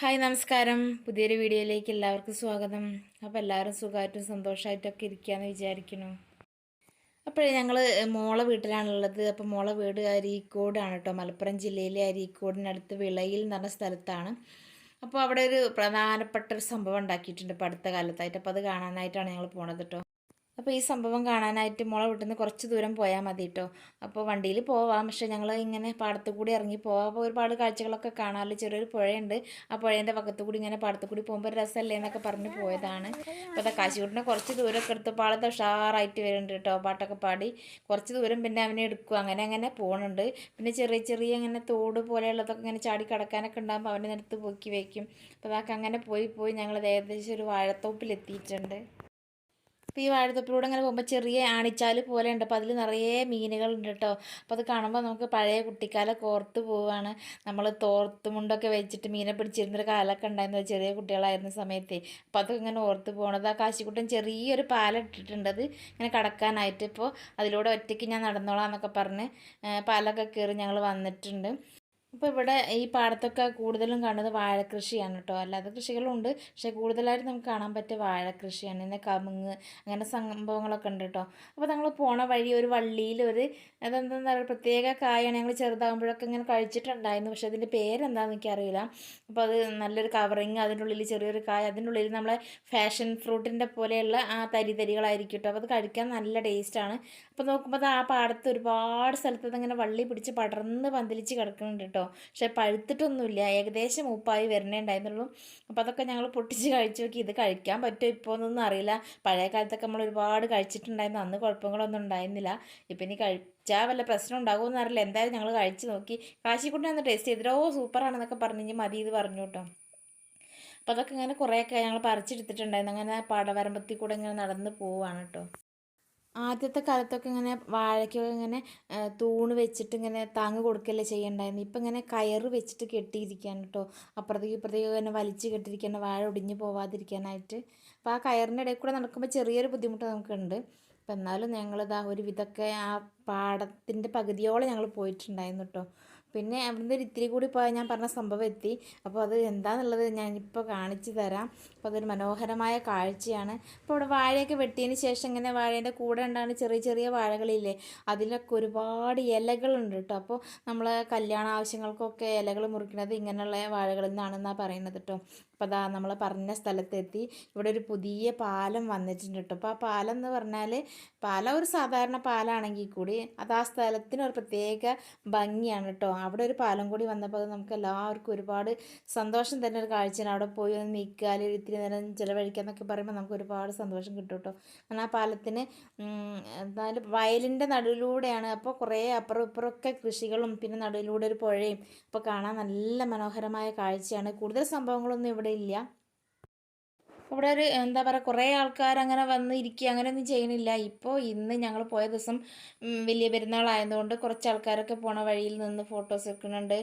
Hi നമസ്കാരം. പുതിയൊരു വീഡിയോയിലേക്ക് എല്ലാവർക്കും സ്വാഗതം. അപ്പോൾ എല്ലാവരും സുഖമായിട്ടും സന്തോഷമായിട്ടൊക്കെ ഇരിക്കുകയെന്ന് വിചാരിക്കുന്നു. അപ്പോഴേ ഞങ്ങൾ മോളെ വീട്ടിലാണുള്ളത്. അപ്പോൾ മോളെ വീട് അരീക്കോടാണ് കേട്ടോ. മലപ്പുറം ജില്ലയിലെ അരീക്കോടിനടുത്ത് വിളയിൽ എന്ന് പറഞ്ഞ സ്ഥലത്താണ്. അപ്പോൾ അവിടെ ഒരു പ്രധാനപ്പെട്ട ഒരു സംഭവം ഉണ്ടാക്കിയിട്ടുണ്ട് ഇപ്പോൾ അടുത്ത കാലത്തായിട്ട്. അപ്പോൾ അത് കാണാനായിട്ടാണ് ഞങ്ങൾ പോണത് കേട്ടോ. അപ്പോൾ ഈ സംഭവം കാണാനായിട്ട് മോളെ വീട്ടിൽ കുറച്ച് ദൂരം പോയാൽ മതി കേട്ടോ അപ്പോൾ വണ്ടിയിൽ പോവാം. പക്ഷേ ഞങ്ങൾ ഇങ്ങനെ പാടത്തു കൂടി ഇറങ്ങി പോവാം. അപ്പോൾ ഒരുപാട് കാഴ്ചകളൊക്കെ കാണാമല്ലോ ചെറിയൊരു പുഴയുണ്ട്. ആ പുഴേന്റെ പക്കത്തു കൂടി ഇങ്ങനെ പാടത്തു കൂടി പോകുമ്പോൾ രസമല്ലേ എന്നൊക്കെ പറഞ്ഞ് പോയതാണ്. അപ്പോൾ അതാ കാശിക്കുട്ടിനെ കുറച്ച് ദൂരമൊക്കെ എടുത്ത് പാടത്ത് ഉഷാറായിട്ട് വരുന്നുണ്ട് കേട്ടോ പാട്ടൊക്കെ പാടി. കുറച്ച് ദൂരം പിന്നെ അവനെ എടുക്കും. അങ്ങനെ അങ്ങനെ പോകുന്നുണ്ട് പിന്നെ ചെറിയ ചെറിയ ഇങ്ങനെ തോട് പോലെയുള്ളതൊക്കെ ഇങ്ങനെ ചാടി കിടക്കാനൊക്കെ ഉണ്ടാകുമ്പോൾ അവന്റെ നിരത്ത് പൊക്കി വയ്ക്കും അപ്പോൾ അതൊക്കെ അങ്ങനെ പോയി പോയി ഞങ്ങൾ ഏകദേശം ഒരു വാഴത്തോപ്പിലെത്തിയിട്ടുണ്ട്. അപ്പോൾ ഈ വാഴത്തൊപ്പിലൂടെ അങ്ങനെ പോകുമ്പോൾ ചെറിയ ആണിച്ചാൽ പോലെ ഉണ്ട് അപ്പോൾ അതിൽ നിറയെ മീനുകളുണ്ട് കേട്ടോ. അപ്പോൾ അത് കാണുമ്പോൾ നമുക്ക് പഴയ കുട്ടിക്കാലം ഓർത്ത് പോവുകയാണ് നമ്മൾ തോർത്ത് മുണ്ടൊക്കെ വെച്ചിട്ട് മീനെ പിടിച്ചിരുന്നൊരു കാലമൊക്കെ ഉണ്ടായിരുന്നത് ചെറിയ കുട്ടികളായിരുന്ന സമയത്ത്. അപ്പോൾ അതൊക്കെ ഇങ്ങനെ ഓർത്ത് പോകണത് ആ കാശിക്കുട്ടൻ ചെറിയൊരു പാലം ഇട്ടിട്ടുണ്ട് അത് ഇങ്ങനെ കടക്കാനായിട്ട് ഇപ്പോൾ അതിലൂടെ ഒറ്റയ്ക്ക് ഞാൻ നടന്നോളാം എന്നൊക്കെ പറഞ്ഞ് പാലൊക്കെ കയറി ഞങ്ങൾ വന്നിട്ടുണ്ട്. അപ്പോൾ ഇവിടെ ഈ പാടത്തൊക്കെ കൂടുതലും കാണുന്നത് വാഴക്കൃഷിയാണ് കേട്ടോ. അല്ലാതെ കൃഷികളുണ്ട്. പക്ഷേ കൂടുതലായിട്ട് നമുക്ക് കാണാൻ പറ്റിയ വാഴക്കൃഷിയാണ്. പിന്നെ കമുങ്ങ് അങ്ങനെ സംഭവങ്ങളൊക്കെ ഉണ്ട് കേട്ടോ. അപ്പോൾ ഞങ്ങൾ പോണ വഴി ഒരു വള്ളിയിൽ ഒരു അതെന്താ പറയുക പ്രത്യേക കായാണ് ഞങ്ങൾ ചെറുതാകുമ്പോഴൊക്കെ ഇങ്ങനെ കഴിച്ചിട്ടുണ്ടായിരുന്നു. പക്ഷേ അതിന്റെ പേരെന്താണെന്ന് എനിക്കറിയില്ല. അപ്പോൾ അത് നല്ലൊരു കവറിങ് അതിന്റെ ഉള്ളിൽ ചെറിയൊരു കായ അതിന്റെ ഉള്ളിൽ നമ്മളെ ഫാഷൻ ഫ്രൂട്ടിന്റെ പോലെയുള്ള ആ തരി തരികളായിരിക്കും കേട്ടോ. അപ്പോൾ അത് കഴിക്കാൻ നല്ല ടേസ്റ്റാണ് അപ്പോൾ നോക്കുമ്പോൾ ആ പാടത്ത് ഒരുപാട് സ്ഥലത്ത് ഇങ്ങനെ വള്ളി പിടിച്ച് പടർന്ന് പന്തലിച്ച് കിടക്കുന്നുണ്ട് കേട്ടോ. പക്ഷെ പഴുത്തിട്ടൊന്നുമില്ല. ഏകദേശം ഉപ്പായി വരണേ ഉണ്ടായിരുന്നുള്ളൂ. അപ്പോൾ അതൊക്കെ ഞങ്ങൾ പൊട്ടിച്ച് കഴിച്ചു നോക്കി. ഇത് കഴിക്കാൻ പറ്റുമോ ഇപ്പോൾ എന്നൊന്നും അറിയില്ല. പഴയ കാലത്തൊക്കെ നമ്മൾ ഒരുപാട് കഴിച്ചിട്ടുണ്ടായിരുന്നു. അന്ന് കുഴപ്പങ്ങളൊന്നും ഉണ്ടായിരുന്നില്ല. ഇപ്പം ഇനി കഴിച്ചാൽ വല്ല പ്രശ്നം ഉണ്ടാകുമെന്ന് അറിയില്ല. എന്തായാലും ഞങ്ങൾ കഴിച്ച് നോക്കി. കാശിക്കുട്ടി ഒന്ന് ടേസ്റ്റ് ചെയ്തിട്ട് ഓ സൂപ്പറാണെന്നൊക്കെ പറഞ്ഞ് മതി ഇത് പറഞ്ഞു കേട്ടോ. അപ്പോൾ അതൊക്കെ ഇങ്ങനെ കുറേയൊക്കെ ഞങ്ങൾ പറിച്ചെടുത്തിട്ടുണ്ടായിരുന്നു. അങ്ങനെ പാടവരമ്പത്തിൽ കൂടെ ഇങ്ങനെ നടന്ന് പോവുകയാണ് കേട്ടോ. ആദ്യത്തെ കാലത്തൊക്കെ ഇങ്ങനെ വാഴയ്ക്ക് ഇങ്ങനെ തൂണ് വെച്ചിട്ട് ഇങ്ങനെ താങ്ങ് കൊടുക്കുകയല്ലേ ചെയ്യണ്ടായിരുന്നു. ഇപ്പം ഇങ്ങനെ കയറ് വെച്ചിട്ട് കെട്ടിയിരിക്കുകയാണ് കേട്ടോ അപ്പുറത്തേക്ക് ഇപ്പുറത്തേക്ക് ഇങ്ങനെ വലിച്ച് കെട്ടിയിരിക്കുകയാണ് വാഴ ഒടിഞ്ഞു പോവാതിരിക്കാനായിട്ട്. അപ്പോൾ ആ കയറിന്റെ ഇടയിൽ കൂടെ നടക്കുമ്പോൾ ചെറിയൊരു ബുദ്ധിമുട്ട് നമുക്കുണ്ട്. അപ്പം എന്നാലും ഞങ്ങളിതാ ഒരു വിധമൊക്കെ ആ പാടത്തിന്റെ പകുതിയോളം ഞങ്ങൾ പോയിട്ടുണ്ടായിരുന്നു കേട്ടോ പിന്നെ അവിടുന്ന് ഒരു ഇത്തിരി കൂടി പോയാൽ ഞാൻ പറഞ്ഞ സംഭവം എത്തി. അപ്പോൾ അത് എന്താണെന്നുള്ളത് ഞാനിപ്പോൾ കാണിച്ചു തരാം. അപ്പോൾ അതൊരു മനോഹരമായ കാഴ്ചയാണ്. അപ്പോൾ ഇവിടെ വാഴയൊക്കെ വെട്ടിയതിന് ശേഷം ഇങ്ങനെ വാഴേന്റെ കൂടെ ഉണ്ടാകുന്ന ചെറിയ ചെറിയ വാഴകളില്ലേ അതിലൊക്കെ ഒരുപാട് ഇലകളുണ്ട് കേട്ടോ. അപ്പോൾ നമ്മൾ കല്യാണ ആവശ്യങ്ങൾക്കൊക്കെ ഇലകൾ മുറിക്കുന്നത് ഇങ്ങനെയുള്ള വാഴകളിൽ നിന്നാണെന്നാണ് പറയുന്നത് കേട്ടോ. അപ്പോൾ അതാ നമ്മൾ പറഞ്ഞ സ്ഥലത്തെത്തി ഇവിടെ ഒരു പുതിയ പാലം വന്നിട്ടുണ്ട് കേട്ടോ അപ്പോൾ ആ പാലം എന്ന് പറഞ്ഞാൽ പാലം ഒരു സാധാരണ പാലാണെങ്കിൽ കൂടി അത് ആ സ്ഥലത്തിന് ഒരു പ്രത്യേക ഭംഗിയാണ് കേട്ടോ അവിടെ ഒരു പാലം കൂടി വന്നപ്പോൾ നമുക്ക് എല്ലാവർക്കും ഒരുപാട് സന്തോഷം തന്നെ ഒരു കാഴ്ചയാണ്. അവിടെ പോയി ഒന്ന് നിൽക്കുക അല്ലെങ്കിൽ ഇത്തിരി നേരം ചിലവഴിക്കുക എന്നൊക്കെ പറയുമ്പോൾ നമുക്ക് ഒരുപാട് സന്തോഷം കിട്ടും കേട്ടോ കാരണം ആ പാലത്തിന് എന്നാലും വയലിന്റെ നടുവിലൂടെയാണ്. അപ്പോൾ കുറേ അപ്പുറം ഇപ്പുറമൊക്കെ കൃഷികളും പിന്നെ നടുവിലൂടെ ഒരു പുഴയും. അപ്പോൾ കാണാൻ നല്ല മനോഹരമായ കാഴ്ചയാണ്. കൂടുതൽ സംഭവങ്ങളൊന്നും ഇവിടെ ഇല്ല. ഇവിടെ ഒരു എന്താ പറയുക കുറേ ആൾക്കാർ അങ്ങനെ വന്ന് ഇരിക്കുക അങ്ങനെയൊന്നും ചെയ്യണില്ല. ഇപ്പോൾ ഇന്ന് ഞങ്ങൾ പോയ ദിവസം വലിയ പെരുന്നാളായതുകൊണ്ട് കുറച്ച് ആൾക്കാരൊക്കെ പോണ വഴിയിൽ നിന്ന് ഫോട്ടോസ് എടുക്കുന്നുണ്ട്.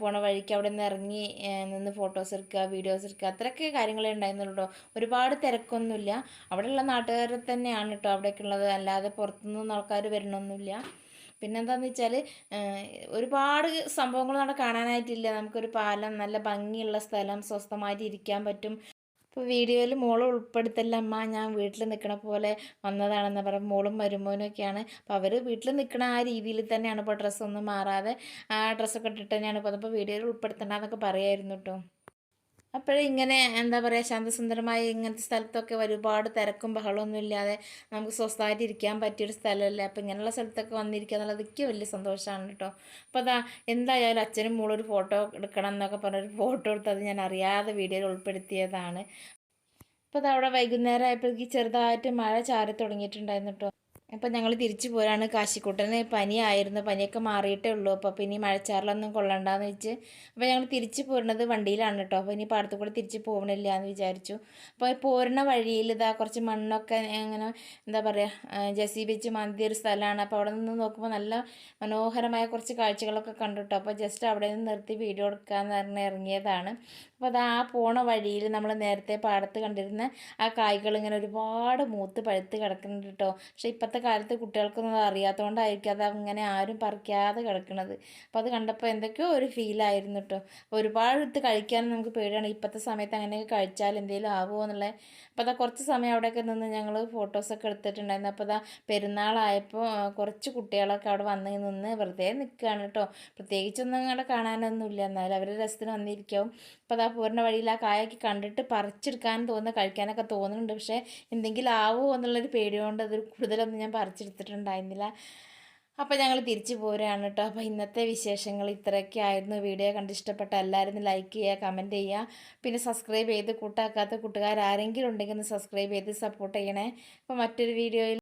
പോണ വഴിക്ക് അവിടെ നിന്ന് ഇറങ്ങി നിന്ന് ഫോട്ടോസ് എടുക്കുക വീഡിയോസ് എടുക്കുക അത്രയൊക്കെ കാര്യങ്ങളേ ഉണ്ടായിരുന്നുള്ളൂ ഒരുപാട് തിരക്കൊന്നുമില്ല. അവിടെയുള്ള നാട്ടുകാരെ തന്നെയാണ് കേട്ടോ അവിടെയൊക്കെ ഉള്ളത്. അല്ലാതെ പുറത്തുനിന്നൊന്നും ആൾക്കാർ വരണമൊന്നുമില്ല പിന്നെന്താന്ന് വെച്ചാൽ ഒരുപാട് സംഭവങ്ങൾ അവിടെ കാണാനായിട്ടില്ല. നമുക്കൊരു പാലം നല്ല ഭംഗിയുള്ള സ്ഥലം സ്വസ്ഥമായിട്ട് ഇരിക്കാൻ പറ്റും. ഇപ്പോൾ വീഡിയോയിൽ മോളെ ഉൾപ്പെടുത്തല്ല അമ്മ ഞാൻ വീട്ടിൽ നിൽക്കണ പോലെ വന്നതാണെന്ന് പറയും മോളും മരുമോനൊക്കെയാണ്. അപ്പോൾ അവർ വീട്ടിൽ നിൽക്കണ ആ രീതിയിൽ തന്നെയാണ് ഇപ്പോൾ ഡ്രസ്സൊന്നും മാറാതെ ആ ഡ്രസ്സൊക്കെ ഇട്ടിട്ട് തന്നെയാണ് ഇപ്പോൾ അതിപ്പോൾ വീഡിയോയിൽ ഉൾപ്പെടുത്തണ്ടെന്നൊക്കെ പറയായിരുന്നു കേട്ടോ അപ്പോഴേ ഇങ്ങനെ എന്താ പറയുക ശാന്തസുന്ദരമായി ഇങ്ങനത്തെ സ്ഥലത്തൊക്കെ ഒരുപാട് തിരക്കും ബഹളമൊന്നും ഇല്ലാതെ നമുക്ക് സ്വസ്ഥമായിട്ട് ഇരിക്കാൻ പറ്റിയൊരു സ്ഥലമല്ലേ? അപ്പോൾ ഇങ്ങനെയുള്ള സ്ഥലത്തൊക്കെ വന്നിരിക്കുക എന്നുള്ളത് എനിക്ക് വലിയ സന്തോഷമാണ് കേട്ടോ. അപ്പോൾ അതാ എന്തായാലും അച്ഛനും മോളൊരു ഫോട്ടോ എടുക്കണം എന്നൊക്കെ പറഞ്ഞൊരു ഫോട്ടോ എടുത്തത് ഞാൻ അറിയാതെ വീഡിയോയിൽ ഉൾപ്പെടുത്തിയതാണ്. അപ്പോൾ അതവിടെ വൈകുന്നേരം ആയപ്പോഴേക്ക് ചെറുതായിട്ട് മഴ ചാറി തുടങ്ങിയിട്ടുണ്ടായിരുന്നു കേട്ടോ. അപ്പം ഞങ്ങൾ തിരിച്ചു പോരാണ്. കാശിക്കുട്ടന് പനിയായിരുന്നു പനിയൊക്കെ മാറിയിട്ടേ ഉള്ളൂ. അപ്പോൾ പിന്നെ മഴച്ചാറിലൊന്നും കൊള്ളണ്ടെന്ന് വെച്ച് അപ്പോൾ ഞങ്ങൾ തിരിച്ചു പോരുന്നത് വണ്ടിയിലാണ് കേട്ടോ അപ്പോൾ ഇനി പാടത്തു കൂടെ തിരിച്ച് പോകണില്ല എന്ന് വിചാരിച്ചു അപ്പോൾ പോരുന്ന വഴിയിൽ ഇതാ കുറച്ച് മണ്ണൊക്കെ അങ്ങനെ എന്താ പറയുക ജസി വെച്ച് മന്തിയ ഒരു സ്ഥലമാണ് അപ്പോൾ അവിടെ നിന്ന് നോക്കുമ്പോൾ നല്ല മനോഹരമായ കുറച്ച് കാഴ്ചകളൊക്കെ കണ്ടു അപ്പോൾ ജസ്റ്റ് അവിടെ നിന്ന് നിർത്തി വീഡിയോ എടുക്കാമെന്ന് പറഞ്ഞ് ഇറങ്ങിയതാണ്. അപ്പോൾ അത് ആ പോണ വഴിയിൽ നമ്മൾ നേരത്തെ പാടത്ത് കണ്ടിരുന്ന ആ കായ്കൾ ഇങ്ങനെ ഒരുപാട് മൂത്ത് പഴുത്ത് കിടക്കുന്നുണ്ട് കേട്ടോ പക്ഷേ ഇപ്പോഴത്തെ ഇന്നത്തെ കാലത്ത് കുട്ടികൾക്കൊന്നും അത് അറിയാത്തതുകൊണ്ടായിരിക്കും അത് അങ്ങനെ ആരും പറിക്കാതെ കിടക്കുന്നത് അപ്പോൾ അത് കണ്ടപ്പോൾ എന്തൊക്കെയോ ഒരു ഫീലായിരുന്നു കേട്ടോ ഒരുപാട് എടുത്ത് കഴിക്കാനും നമുക്ക് പേടിയാണ്. ഇപ്പോഴത്തെ സമയത്ത് അങ്ങനെയൊക്കെ കഴിച്ചാൽ എന്തെങ്കിലും ആവുമോ എന്നുള്ളത് അപ്പോൾ അതാ കുറച്ച് സമയം അവിടെയൊക്കെ നിന്ന് ഞങ്ങൾ ഫോട്ടോസൊക്കെ എടുത്തിട്ടുണ്ടായിരുന്നു. അപ്പോൾ അതാ പെരുന്നാളായപ്പോൾ കുറച്ച് കുട്ടികളൊക്കെ അവിടെ വന്ന് നിന്ന് വെറുതെ നിൽക്കുകയാണ് കേട്ടോ പ്രത്യേകിച്ചൊന്നും അങ്ങോട്ട് കാണാനൊന്നുമില്ല. എന്നാലും അവരുടെ രസത്തിന് വന്നിരിക്കും. അപ്പോൾ അതാ പൂർണ വഴിയിൽ ആ കായൊക്കെ കണ്ടിട്ട് പറിച്ചെടുക്കാൻ തോന്നുന്ന കഴിക്കാനൊക്കെ തോന്നുന്നുണ്ട്. പക്ഷേ എന്തെങ്കിലും ആവുമോ എന്നുള്ളൊരു പേടിയോണ്ട് അത് കൂടുതലൊന്നും പറിച്ചെടുത്തിട്ടുണ്ടായിരുന്നില്ല. അപ്പോൾ ഞങ്ങൾ തിരിച്ചു പോരുകയാണ് കേട്ടോ അപ്പോൾ ഇന്നത്തെ വിശേഷങ്ങൾ ഇത്രയൊക്കെ ആയിരുന്നു. വീഡിയോ കണ്ടിഷ്ടപ്പെട്ട എല്ലാവരും ലൈക്ക് ചെയ്യുക കമന്റ് ചെയ്യുക. പിന്നെ സബ്സ്ക്രൈബ് ചെയ്ത് കൂട്ടാക്കാത്ത കൂട്ടുകാരാരെങ്കിലും ഉണ്ടെങ്കിൽ ഒന്ന് സബ്സ്ക്രൈബ് ചെയ്ത് സപ്പോർട്ട് ചെയ്യണേ. അപ്പോൾ മറ്റൊരു വീഡിയോയിൽ